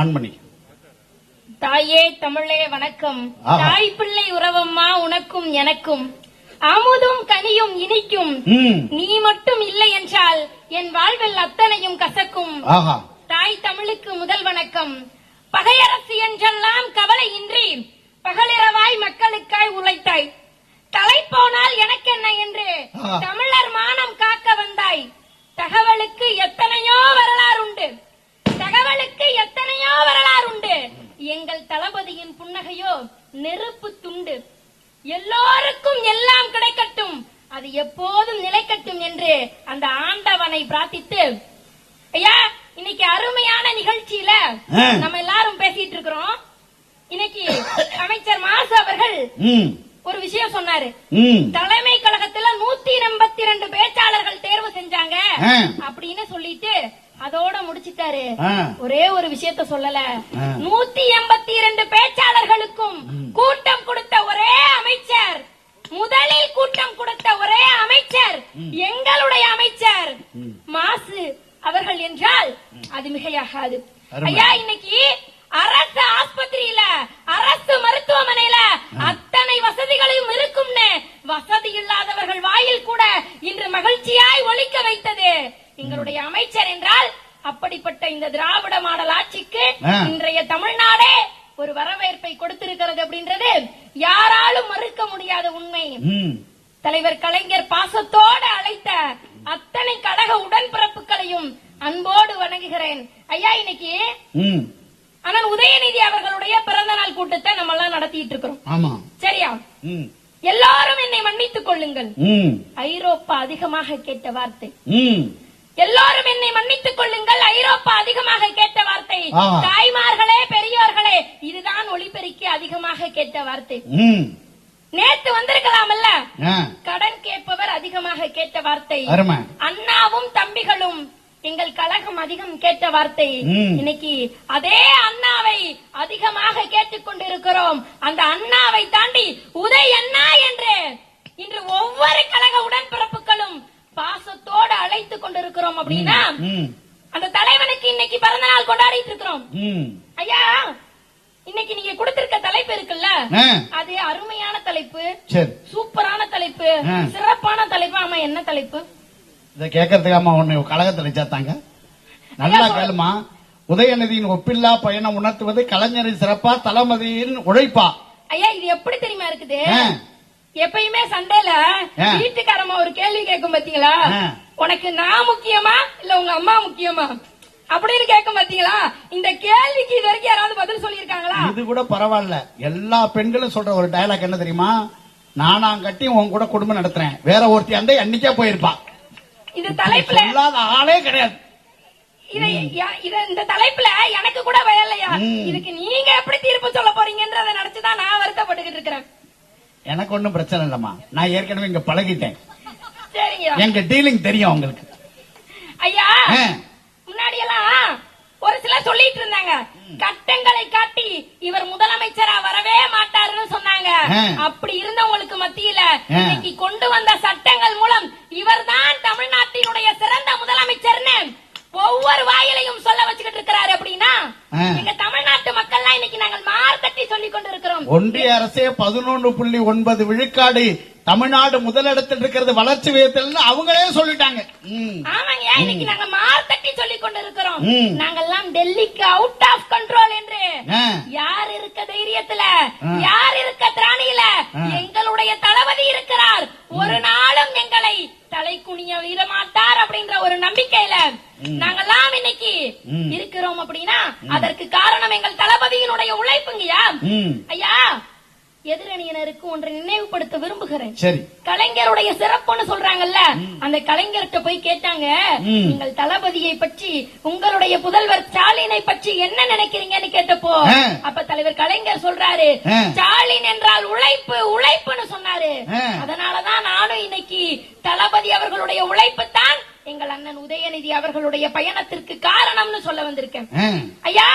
அன்பணி தாயே தமிழே வணக்கம். தாய் பிள்ளை உறவம்மா உனக்கும் எனக்கும். அமுதும் கனியும் இனிக்கும். நீ மட்டும் இல்லை என்றால் என் வாழ்வில் அத்தனையும் கசக்கும். தாய் தமிழுக்கு முதல் வணக்கம். பகையரசு என்றெல்லாம் கவலை இன்றி பகலிரவாய் மக்களுக்காய் உழைத்தாய். தலை போனால் எனக்கென்ன என்று. தமிழர் மானம் காக்க வந்தாய். தகவலுக்கு எத்தனையோ எல்லோருக்கும் எல்லாம் கிடைக்கட்டும். அது எப்போதும் நிலைக்கட்டும் என்று அந்த ஆண்டவனை பிரார்த்தித்து ஐயா இன்னைக்கு அருமையான நிகழ்ச்சியில. நம்ம எல்லாரும் பேசிட்டு இருக்கிறோம். இன்னைக்கு அமைச்சர் மாசு அவர்கள் ஒரு விஷயம் சொன்னாரு. தலைமை கழகத்துல நூத்தி எண்பத்தி ரெண்டு பேச்சாளர்கள் தேர்வு செஞ்சாங்க. அப்படின்னு சொல்லிட்டு அதோட முடிச்சிட்டாரு. ஒரே ஒரு விஷயத்த சொல்லல. நூத்தி எண்பத்தி இரண்டு பேச்சாளர்களுக்கும் கூட்டம் கொடுத்த ஒரே அமைச்சர். முதலில் கூட்டம் கொடுத்த ஒரே அமைச்சர். எங்களுடைய அமைச்சர். மாசு அவர்கள் என்றால் அது மிகையாகாது. ஐயா இன்னைக்கு அரசு ஆஸ்பத்திரியில அரசு மருத்துவமனையில அத்தனை வசதிகளையும் இருக்கும்னு வசதி இல்லாதவர்கள் வாயில் கூட இன்று மகிழ்ச்சியாய் ஒலிக்க வைத்தது. எங்களுடைய அமைச்சர் என்றால் அப்படிப்பட்ட இந்த திராவிட மாடல் ஆட்சிக்கு ஆ. இன்றைய தமிழ்நாடே ஒரு வரவேற்பை கொடுத்திருக்கிறது அப்படின்றது யாராலும் மறுக்க முடியாத உண்மை. தலைவர் கலைஞர் பாசத்தோடு அழைத்த அத்தனை கழக உடன்பிறப்புகளையும் அன்போடு வணங்குகிறேன். ஐயா இன்னைக்கு அண்ணன் உதயநிதி அவர்களுடைய பிறந்த நாள் கூட்டத்தை நம்ம எல்லாம் நடத்திட்டு இருக்கிறோம். சரியா? எல்லாரும் என்னை மன்னித்துக் கொள்ளுங்கள். ஐரோப்பா அதிகமாக கேட்ட வார்த்தை. எல்லாரும் என்னை மன்னித்துக் கொள்ளுங்கள். ஐரோப்பா அதிகமாக கேட்ட வார்த்தை. தாய்மார்களே பெரியோர்களே இதுதான் ஒளிபெருக்கி அதிகமாக கேட்ட வார்த்தை. நேத்து வந்திருக்கலாமல்ல? ஆ. கடன் கேட்பவர் அதிகமாக கேட்ட வார்த்தை. அண்ணாவும் தம்பிகளும் எங்கள் கழகம் அதிகம் கேட்ட வார்த்தை. இன்னைக்கு அதே அண்ணாவை அதிகமாக கேட்டுக் கொண்டிருக்கிறோம். அந்த அண்ணாவை தாண்டி உதய் அண்ணா என்று இன்று ஒவ்வொரு கழக உடன்பிறப்புகளும் பாசத்தோடு அழைத்துக் கொண்டிருக்கிறோம் அப்படின்னா அந்த தலைவனுக்கு இன்னைக்கு பிறந்த நாள் கொண்டாடிட்டு இருக்கிறோம். ஐயா இன்னைக்கு நீங்க கொடுத்திருக்க தலைப்பு இருக்குல்ல? அது அருமையான தலைப்பு சூப்பரான தலைப்பு. சிறப்பான தலைப்பு. ஆமா என்ன தலைப்பு? இதை கேட்கறதுக்காம உன்னை கழகத்துல சேர்த்தாங்க நல்லா கேளுமா. உதயநிதியின் ஒப்பில்லா பயணம் உணர்த்துவது கலைஞரின் சிறப்பா தளபதியின் உழைப்பா. ஐயா இது எப்படி தெரியுமா இருக்குது. எப்பயுமே சண்டையில ஆ. வீட்டுக்காரம்மா ஒரு கேள்வி கேட்கும் பாத்தீங்களா. உனக்கு நான் முக்கியமா இல்ல உங்க அம்மா முக்கியமா? அப்படின்னு கேட்கும் பாத்தீங்களா? இந்த கேள்விக்கு இது வரைக்கும் யாராவது பதில் சொல்லியிருக்காங்களா? இது கூட பரவாயில்ல. எல்லா பெண்களும் சொல்ற ஒரு டயலாக் என்ன தெரியுமா? நானாம் கட்டி உன் கூட குடும்பம் நடத்துறேன். வேற ஒருத்தி அந்த அன்னைக்கே போயிருப்பா. இது தலைப்புல சொல்லாத ஆளே கிடையாது. இதை இந்த தலைப்புல எனக்கு கூட வயலையா ம். இதுக்கு நீங்க எப்படி தீர்ப்பு சொல்ல போறீங்கன்றத நினைச்சுதான் நான் வருத்தப்பட்டுக்கிட்டு இருக்கிறேன். எனக்கு ஒண்ணும் பிரச்சனை இல்லம்மா. நான் ஏற்கனவே இங்க பழகிட்டேன். எங்க டீலிங் தெரியும் உங்களுக்கு. ஐயா. முன்னாடி எல்லாம் ஒரு சிலர் சொல்லிட்டு இருந்தாங்க. கட்டங்களை காட்டி இவர் முதலமைச்சரா வரவே மாட்டாருன்னு சொன்னாங்க. அப்படி இருந்தவங்களுக்கு மத்தியில. இன்னைக்கு கொண்டு வந்த சட்டங்கள் மூலம் இவர்தான் தமிழ்நாட்டினுடைய சிறந்த முதலமைச்சர்னு ஒவ்வொரு வாயிலையும் சொல்ல வச்சுக்கிட்டு இருக்கிறாரு அப்படின்னா. எங்க தமிழ்நாட்டு மக்கள்லாம் இன்னைக்கு நாங்கள் மார்க்கட்டி சொல்லிக் கொண்டிருக்கிறோம் ஒன்றிய அரசே பதினொன்று புள்ளி ஒன்பது விழுக்காடு தமிழ்நாடு முதலிடத்தில் இருக்கிறது வளர்ச்சி விகிதத்தில் அவங்களே சொல்லிட்டாங்க. ஆமாங்க இன்னைக்கு நாங்க மார்க்கட்டி சொல்லிக் கொண்டிருக்கிறோம். நாங்கெல்லாம் டெல்லிக்கு அவுட் ஆஃப் கண்ட்ரோல் என்று. யார் இருக்க தைரியத்துல. யார் இருக்க திராணியில. எங்களுடைய தளபதி இருக்கிறார் ஒரு நாளும் எங்களை தலை குனிய விடமாட்டார் அப்படின்ற ஒரு நம்பிக்கையில நாங்கெல்லாம் இன்னைக்கு. இருக்கிறோம் அப்படின்னா அதற்கு காரணம் எங்கள் தளபதியினுடைய உழைப்புங்கய்யா. ஐயா எதிரணியினருக்கு ஒன்றை நினைவுபடுத்த விரும்புகிறேன் சரி கலைஞருடைய சிறப்புன்னு சொல்றாங்கல்ல அந்த கலைஞர்கிட்ட போய் கேட்டாங்க. நீங்கள் தளபதியை பற்றி உங்களுடைய புதல்வர் ஸ்டாலினை பற்றி என்ன நினைக்கிறீங்கன்னு கேட்டப்போ. அப்ப தலைவர் கலைஞர் சொல்றாரு. ஸ்டாலின் என்றால் உழைப்பு உழைப்புன்னு சொன்னாரு. அதனாலதான் நானும் இன்னைக்கு தளபதி அவர்களுடைய உழைப்பு தான் எங்கள் அண்ணன் உதயநிதி அவர்களுடைய பயணத்திற்கு காரணம்னு சொல்ல வந்திருக்கேன். ஐயா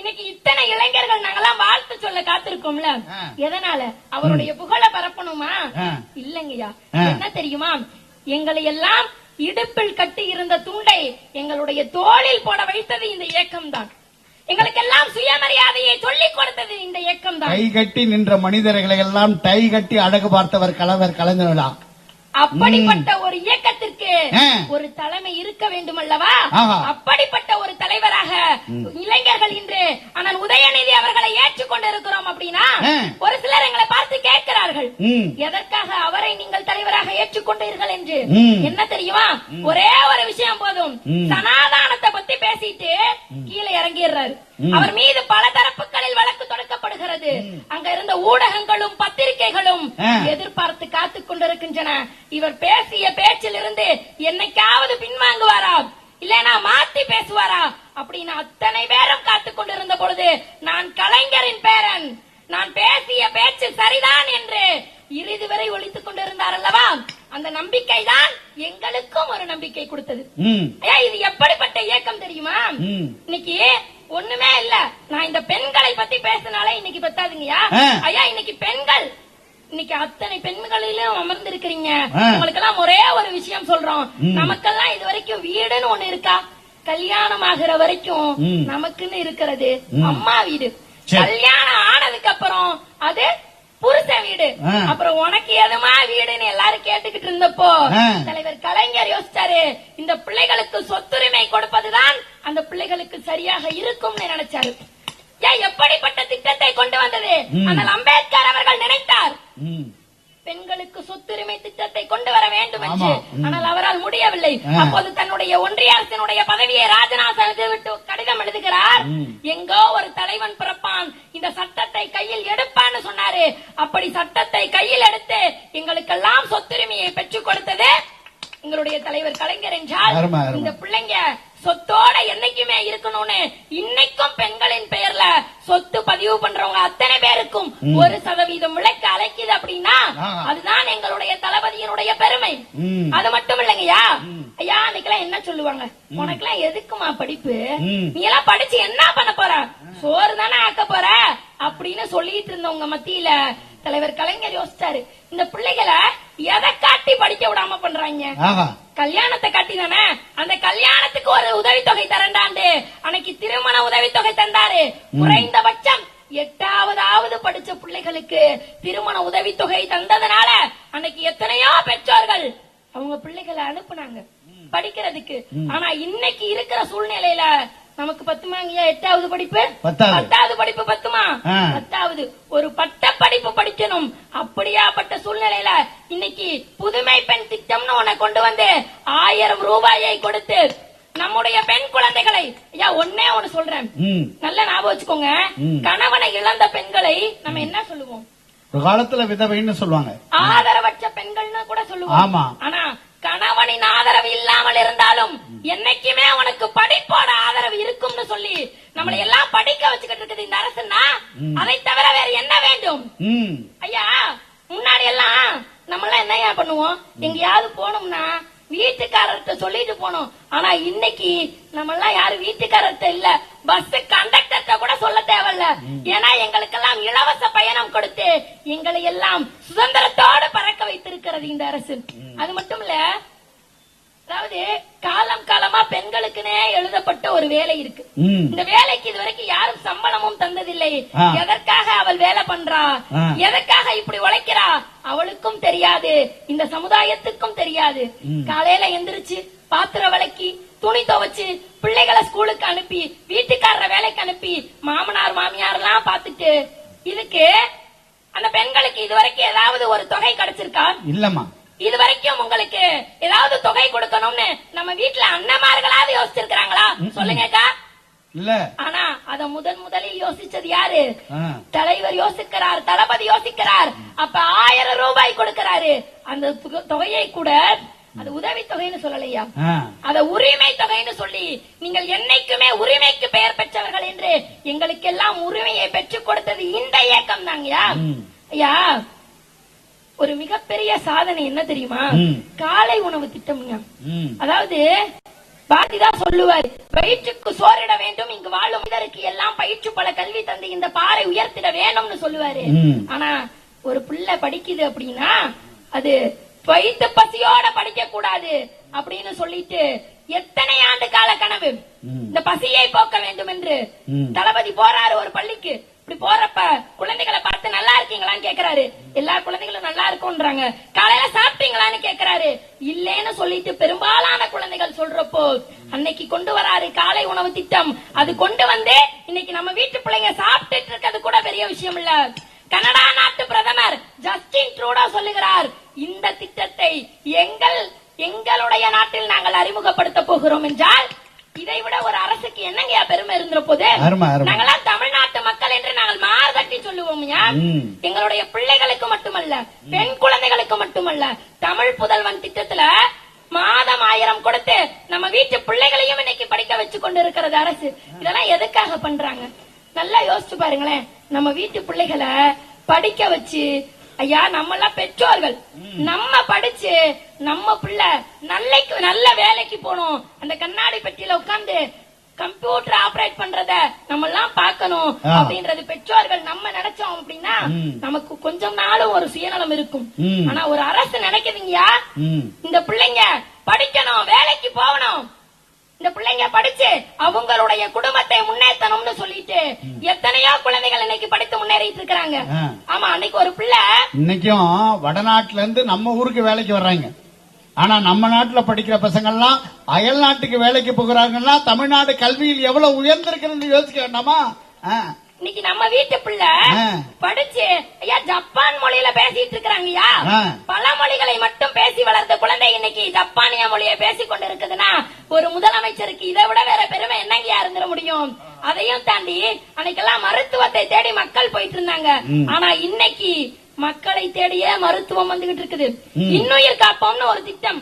இன்னைக்கு இத்தனை இளைஞர்கள் நாங்கெல்லாம் வாழ்த்து சொல்ல காத்திருக்கோம்ல. எதனால? அவருடைய புகழ பரப்பணுமா. இல்லைங்கய்யா. என்ன தெரியுமா? எங்களை எல்லாம் இடுப்பில் கட்டி இருந்த துண்டை எங்களுடைய தோளில் போட வைத்தது இந்த இயக்கம் தான் எங்களுக்கெல்லாம் சுயமரியாதையை சொல்லிக் கொடுத்தது இந்த இயக்கம் தான் கை கட்டி நின்ற மனிதர்களை எல்லாம் டை கட்டி அழகு பார்த்தவர் கலவர் கலைஞர்களா? அப்படிப்பட்ட ஒரு இயக்கத்திற்கு. ஒரு தலைமை இருக்க வேண்டும் அல்லவா. அப்படிப்பட்ட ஒரு தலைவராக இளைஞர்கள் இன்று ஆனால் உதயநிதி அவர்களை ஏற்றுக்கொண்டு இருக்கிறோம் அப்படின்னா. ஒரு சிலர் எங்களை பார்த்து கேட்கிறார்கள். எதற்காக அவரை நீங்கள் தலைவராக ஏற்றுக்கொண்டீர்கள் என்று. என்ன தெரியுமா? ஒரே ஒரு விஷயம் போதும். சனாதானத்தை பத்தி பேசிட்டு கீழே இறங்கிடுறாரு. அவர் மீது பல தரப்புகளில் வழக்கு தொடுக்கப்படுகிறது. அங்க இருந்த ஊடகங்களும் பத்திரிகைகளும். எதிர்பார்த்து காத்துக் கொண்டிருக்கின்றன. இவர் பேசிய பேச்சில் இருந்து என்னைக்காவது பின்வாங்குவாரா? இல்லனா மாத்தி பேசுவாரா? அப்படின்னு அத்தனை பேரும் காத்துக் கொண்டிருந்த பொழுது நான் கலைஞரின் பேரன். நான் பேசிய பேச்சு சரிதான் என்று இறுதி வரை ஒழித்துக் கொண்டிருந்தார் அல்லவா? அந்த நம்பிக்கை தான் எங்களுக்கும் ஒரு நம்பிக்கை கொடுத்தது. இது எப்படிப்பட்ட இயக்கம் தெரியுமா. இன்னைக்கு ஒண்ணுமே இல்ல. நான் இந்த பெண்களை பத்தி பேசினாலே இன்னைக்கு பத்தாதுங்கய்யா. ஐயா இன்னைக்கு பெண்கள் இன்னைக்கு அத்தனை பெண்களிலும் அமர்ந்திருக்கிறீங்க. உங்களுக்கு எல்லாம் ஒரே ஒரு விஷயம் சொல்றோம். நமக்கெல்லாம் இது வரைக்கும் வீடுன்னு ஒண்ணு இருக்கா கல்யாணம் ஆகுற வரைக்கும். நமக்குன்னு இருக்கிறது. அம்மா வீடு. கல்யாணம் ஆனதுக்கு அப்புறம் அது புருஷன் வீடு. அப்புறம் உனக்கு எதுமா வீடுன்னு எல்லாரும் கேட்டுக்கிட்டு இருந்தப்போ. தலைவர் கலைஞர் யோசிச்சாரு இந்த பிள்ளைகளுக்கு சொத்துரிமை கொடுப்பதுதான் அந்த பிள்ளைகளுக்கு சரியாக இருக்கும்னு நினைச்சாரு ஏன் எப்படிப்பட்ட திட்டத்தை கொண்டு வந்தது. ஆனால் அம்பேத்கர் அவர்கள் நினைத்தார். பெண்களுக்கு சொத்துரிமை திட்டத்தை கொண்டு வர வேண்டும் என்று. ஆனால் அவரால் முடியவில்லை. அப்போது தன்னுடைய ஒன்றிய அரசினுடைய பதவியை ராஜினாமா விட்டு கடிதம் எழுதுகிறார். எங்கோ ஒரு தலைவன் பிறப்பான் இந்த சட்டத்தை கையில் எடுப்பான்னு சொன்னாரு அப்படி சட்டத்தை கையில் எடுத்து எங்களுக்கெல்லாம் சொத்துரிமையை பெற்றுக் கொடுத்தது எங்களுடைய தலைவர் கலைஞர் என்றால். இந்த பிள்ளைங்க சொத்தோட என்னைக்குமே இருக்கணும்னு இன்னைக்கும் பெண்களின் பெயர்ல சொத்து பதிவு பண்றவங்க அத்தனை பேருக்கும் ஒரு சதவீதம் விலைக்கு அழைக்குது அப்படின்னா. அதுதான் எங்களுடைய தளபதியினுடைய பெருமை. அது மட்டும் இல்லைங்கய்யா. ஐயா அன்னைக்கெல்லாம் என்ன சொல்லுவாங்க? உனக்கெல்லாம் எதுக்குமா படிப்பு. நீ எல்லாம் படிச்சு என்ன பண்ண போற? சோறு தானே ஆக்க போற? அப்படின்னு சொல்லிட்டு இருந்தவங்க மத்தியில தலைவர் கலைஞர் யோசிச்சாரு. இந்த பிள்ளைகளை எதை காட்டி படிக்க விடாம பண்றாங்க? கல்யாணத்தை கட்டி தானே அந்த கல்யாணத்துக்கு ஒரு உதவித்தொகை தரண்டாண்டு அன்னைக்கு திருமண உதவித்தொகை தந்தாரு. குறைந்தபட்சம் எட்டாவதாவது படிச்ச பிள்ளைகளுக்கு திருமண உதவித்தொகை தந்ததுனால அன்னைக்கு எத்தனையோ பெற்றோர்கள் அவங்க பிள்ளைகளை அனுப்புனாங்க. படிக்கிறதுக்கு. ஆனா இன்னைக்கு இருக்கிற சூழ்நிலையில நமக்கு பத்துமாங்கய்யா எட்டாவது படிப்பு? பத்தாவது. படிப்பு பத்துமா. பத்தாவது. ஒரு பட்ட படிப்பு படிக்கணும். அப்படியாப்பட்ட சூழ்நிலையில இன்னைக்கு புதுமை பெண் திட்டம்னு ஒண்ண கொண்டு வந்து ஆயிரம் ரூபாயை கொடுத்து நம்முடைய பெண் குழந்தைகளை ஐயா ஒன்னே ஒண்ணு சொல்றேன். நல்ல ஞாபகம் வச்சுக்கோங்க. கணவனை இழந்த பெண்களை நம்ம என்ன சொல்லுவோம்? ஒரு காலத்துல விதவைன்னு சொல்லுவாங்க. ஆதரவற்ற பெண்கள்னு கூட சொல்லுவோம். ஆமா. ஆனா கணவனின் ஆதரவு இல்லாமல் இருந்தாலும் என்னைக்குமே அவனுக்கு படிப்போட ஆதரவு இருக்கும்னு சொல்லி நம்மளை எல்லாம் படிக்க வச்சுக்கிட்டு இருக்குது இந்த அரசுன்னா அதை தவிர வேற என்ன வேண்டும். ஐயா முன்னாடி எல்லாம் நம்ம எல்லாம் என்னையா பண்ணுவோம் எங்கேயாவது போனோம்னா வீட்டுக்காரர்கிட்ட சொல்லிட்டு போனோம். ஆனா இன்னைக்கு நம்ம எல்லாம் யாரும் வீட்டுக்காரர்கிட்ட இல்ல. பஸ் கண்டக்டர்கிட்ட கூட சொல்ல தேவையில்ல. ஏன்னா எங்களுக்கெல்லாம் இலவச பயணம் கொடுத்து எங்களை எல்லாம் சுதந்திரத்தோடு வைத்திருக்கிறது இந்த அரசு. அது மட்டும் இல்ல அதாவது காலம் காலமா பெண்களுக்குனே எழுதப்பட்ட ஒரு வேலை இருக்கு. இந்த வேலைக்கு இது வரைக்கும் யாரும் சம்பளமும் தந்ததில்லை. எதற்காக அவள் வேலை பண்றா. எதற்காக இப்படி உழைக்கிறா? அவளுக்கும் தெரியாது. இந்த சமுதாயத்துக்கும் தெரியாது. காலையில எந்திரிச்சு பாத்திரம் விளக்கி துணி துவைச்சு பிள்ளைகளை ஸ்கூலுக்கு அனுப்பி வீட்டுக்காரர வேலைக்கு அனுப்பி மாமனார் மாமியார் எல்லாம் பாத்துட்டு இதுக்கு அந்த பெண்களுக்கு இதுவரைக்கும் ஏதாவது ஒரு தொகை கிடைச்சிருக்கா? இல்லம்மா. இது வரைக்கும் உங்களுக்கு ஏதாவது தொகை கொடுக்கணும்னு நம்ம வீட்டுல அண்ணமார்களாவது யோசிச்சிருக்காங்களா சொல்லுங்கக்கா இல்ல. ஆனா அத முதன் முதலில் யோசிச்சது யாரு. தலைவர் யோசிக்கிறார் தளபதி யோசிக்கிறார். அப்ப ஆயிரம் ரூபாய் கொடுக்கிறாரு. அந்த தொகை- தொகையை கூட அது உதவி தொகைன்னு சொல்லலையா. அத உரிமை தொகைன்னு சொல்லி நீங்கள் என்னைக்குமே உரிமைக்கு பெயர் பெற்றவர்கள் என்று எங்களுக்கெல்லாம் உரிமையை பெற்றுக் கொடுத்தது இந்த இயக்கம் தாங்கயா. ஐயா ஒரு மிகப்பெரிய சாதனை என்ன தெரியுமா. காலை உணவு திட்டம்ங்க ம். அதாவது பாரதிதான் சொல்லுவார் வயிற்றுக்கு சோறிட வேண்டும் இங்கு வாழும் இதற்கு எல்லாம் பயிற்று பல கல்வி தந்து இந்த பாறை உயர்த்திட வேணும்னு சொல்லுவாரு. ஆனா ஒரு பிள்ளை படிக்குது அப்படின்னா அது வயிற்று பசியோட படிக்க கூடாது அப்படின்னு சொல்லிட்டு எத்தனை ஆண்டு கால கனவு. இந்த பசியை போக்க வேண்டும் என்று. தளபதி போறாரு ஒரு பள்ளிக்கு இப்படி போறப்ப குழந்தைகளை பார்த்து நல்லா இருக்கீங்களான்னு கேக்குறாரு. எல்லா குழந்தைகளும் நல்லா இருக்கும்ன்றாங்க. காலையில சாப்பிட்டீங்களான்னு கேக்குறாரு. இல்லேன்னு சொல்லிட்டு பெரும்பாலான குழந்தைகள் சொல்றப்போ அன்னைக்கு கொண்டு வராரு காலை உணவு திட்டம். அது கொண்டு வந்து இன்னைக்கு நம்ம வீட்டு பிள்ளைங்க சாப்பிட்டுட்டு இருக்கிறது கூட பெரிய விஷயம் இல்ல. கனடா நாட்டு பிரதமர் ஜஸ்டின் ட்ரூடோ சொல்லுகிறார் இந்த திட்டத்தை எங்கள் எங்களுடைய நாட்டில் நாங்கள் அறிமுகப்படுத்த போகிறோம் என்றால் இதை விட ஒரு அரசுக்கு என்னங்கயா பெருமை இருந்துற போது. நாங்களாம் தமிழ்நாட்டு மக்கள் என்று நாங்கள் மார்தட்டி சொல்லுவோம். எங்களுடைய பிள்ளைகளுக்கு மட்டுமல்ல பெண் குழந்தைகளுக்கு மட்டுமல்ல தமிழ் புதல்வன் திட்டத்துல மாதம் ஆயிரம் கொடுத்து நம்ம வீட்டு பிள்ளைகளையும் இன்னைக்கு படிக்க வச்சு கொண்டு இருக்கிறது அரசு. இதெல்லாம் எதுக்காக பண்றாங்க? நல்லா யோசிச்சு பாருங்களேன். நம்ம வீட்டு பிள்ளைகளை படிக்க வச்சு ஐயா நம்ம எல்லாம் பெற்றோர்கள் நம்ம படிச்சு நம்ம பிள்ளை நல்லைக்கு நல்ல வேலைக்கு போகணும் அந்த கண்ணாடி பெட்டியில உட்கார்ந்து கம்ப்யூட்டர் ஆபரேட் பண்றத நம்ம எல்லாம் பார்க்கணும் ஆ. அப்படின்றது பெற்றோர்கள் நம்ம நினைச்சோம் அப்படின்னா. நமக்கு கொஞ்சம் நாளும் ஒரு சுயநலம் இருக்கும். ஆனா ஒரு அரசு நினைக்குதுங்கயா. இந்த பிள்ளைங்க படிக்கணும் வேலைக்கு போகணும் இந்த பிள்ளைங்க படிச்சு அவங்களுடைய குடும்பத்தை முன்னேற்றணும்னு சொல்லிட்டு எத்தனையோ குழந்தைகள் இன்னைக்கு படித்து முன்னேறிட்டு இருக்காங்க ஆ. ஆமா அன்னைக்கு ஒரு பிள்ளை இன்னைக்கும் வடநாட்டுல இருந்து நம்ம ஊருக்கு வேலைக்கு வர்றாங்க ஆனா நம்ம நாட்டுல படிக்கிற பசங்க எல்லாம் அயல் நாட்டுக்கு வேலைக்கு போகிறாங்கன்னா தமிழ்நாடு கல்வியில் எவ்வளவு உயர்ந்திருக்கிறது யோசிக்க வேண்டாமா. இன்னைக்கு நம்ம வீட்டு பிள்ளை. படிச்சு ஐயா ஜப்பான் மொழியில பேசிட்டு. பல மொழிகளை மட்டும் பேசி வளர்ந்த குழந்தை இன்னைக்கு ஜப்பானிய மொழியை பேசி கொண்டு இருக்குதுன்னா ஒரு முதலமைச்சருக்கு இதை விட வேற பெருமை என்னங்கயா இருந்துட முடியும்? அதையும் தாண்டி அன்னைக்கெல்லாம் மருத்துவத்தை தேடி மக்கள் போயிட்டு இருந்தாங்க. ஆனா இன்னைக்கு மக்களை தேடியே மருத்துவம் வந்துகிட்டு இருக்குது. இன்னுயிர் காப்போம்னு ஒரு திட்டம்.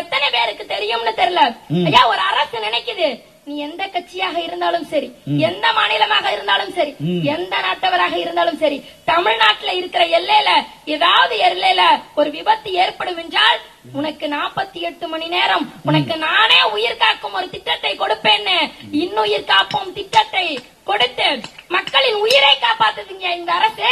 எத்தனை பேருக்கு தெரியும்னு தெரியல. ஐயா ஒரு அரசு நினைக்குது. நீ எந்த கட்சியாக இருந்தாலும் சரி எந்த மாநிலமாக இருந்தாலும் சரி. எந்த நாட்டவராக இருந்தாலும் சரி தமிழ்நாட்டுல இருக்கிற எல்லையில ஏதாவது எல்லையில ஒரு விபத்து ஏற்படும் என்றால் உனக்கு நாற்பத்தி எட்டு மணி நேரம். உனக்கு நானே உயிர் காக்கும் ஒரு திட்டத்தை கொடுப்பேன்னு. இன்னுயிர் காப்போம் திட்டத்தை கொடுத்து மக்களின் உயிரை காப்பாத்துதுங்க. இந்த அரசு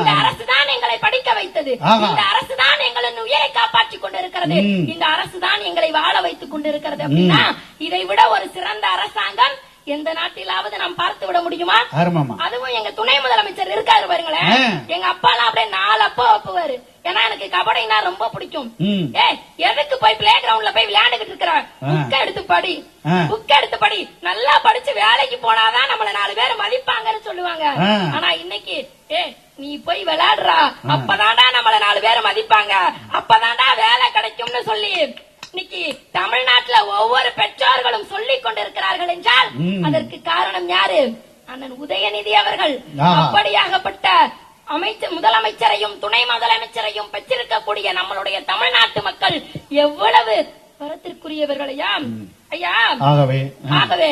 இந்த. அரசு தான் எங்களை படிக்க வைத்தது. இந்த அரசு தான் எங்களின் உயிரை காப்பாற்றி கொண்டிருக்கிறது. இந்த அரசு தான் எங்களை வாழ வைத்துக் கொண்டிருக்கிறது அப்படின்னா இதை விட ஒரு சிறந்த அரசாங்கம் எந்த நாட்டிலாவது நாம் பார்த்து விட முடியுமா? அதுவும் எங்க துணை முதலமைச்சர் இருக்காரு பாருங்களேன். எங்க அப்பா எல்லாம் அப்படியே நாலு அப்பா ஒப்புவாரு. ஏன்னா எனக்கு கபடினா ரொம்ப பிடிக்கும். ஏய் எதுக்கு போய் பிளே கிரவுண்ட்ல போய் விளையாண்டுகிட்டு இருக்கிற. புக்க எடுத்து படி. புக்க எடுத்து படி நல்லா படிச்சு வேலைக்கு போனாதான் நம்மள நாலு பேர் மதிப்பாங்கன்னு சொல்லுவாங்க. ஆனா இன்னைக்கு ஏ நீ போய் விளையாடுறா அப்பதான்டா நம்மள நாலு பேர் மதிப்பாங்க அப்பதான்டா வேலை கிடைக்கும்னு சொல்லி இன்னைக்கு தமிழ்நாட்டுல ஒவ்வொரு பெற்றோர்களும் சொல்லிக் கொண்டிருக்கிறார்கள் என்றால். அதற்கு காரணம் யாரு அண்ணன் உதயநிதி அவர்கள். அப்படியாகப்பட்ட அமைச்சர் முதலமைச்சரையும் துணை முதலமைச்சரையும் பெற்றிருக்கக்கூடிய நம்மளுடைய தமிழ்நாட்டு மக்கள் எவ்வளவு வரத்திற்குரியவர்களையா ஐயா? ஆகவே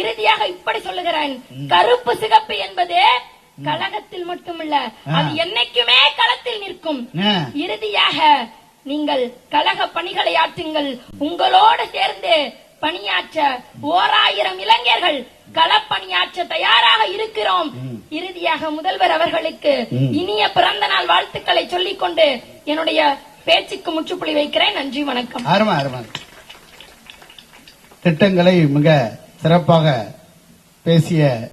இறுதியாக இப்படி சொல்லுகிறேன். கருப்பு சிகப்பு என்பது கழகத்தில் மட்டுமல்ல அது என்னைக்குமே களத்தில் நிற்கும். இறுதியாக நீங்கள் கழக பணிகளை ஆற்றுங்கள். உங்களோடு சேர்ந்து பணியாற்ற ஓராயிரம் இளைஞர்கள் களப்பணியாற்ற தயாராக இருக்கிறோம். இறுதியாக முதல்வர் அவர்களுக்கு. இனிய பிறந்த நாள் வாழ்த்துக்களை சொல்லிக் கொண்டு என்னுடைய பேச்சுக்கு முற்றுப்புள்ளி வைக்கிறேன். நன்றி வணக்கம். அருமை அருமை திட்டங்களை மிக சிறப்பாக பேசிய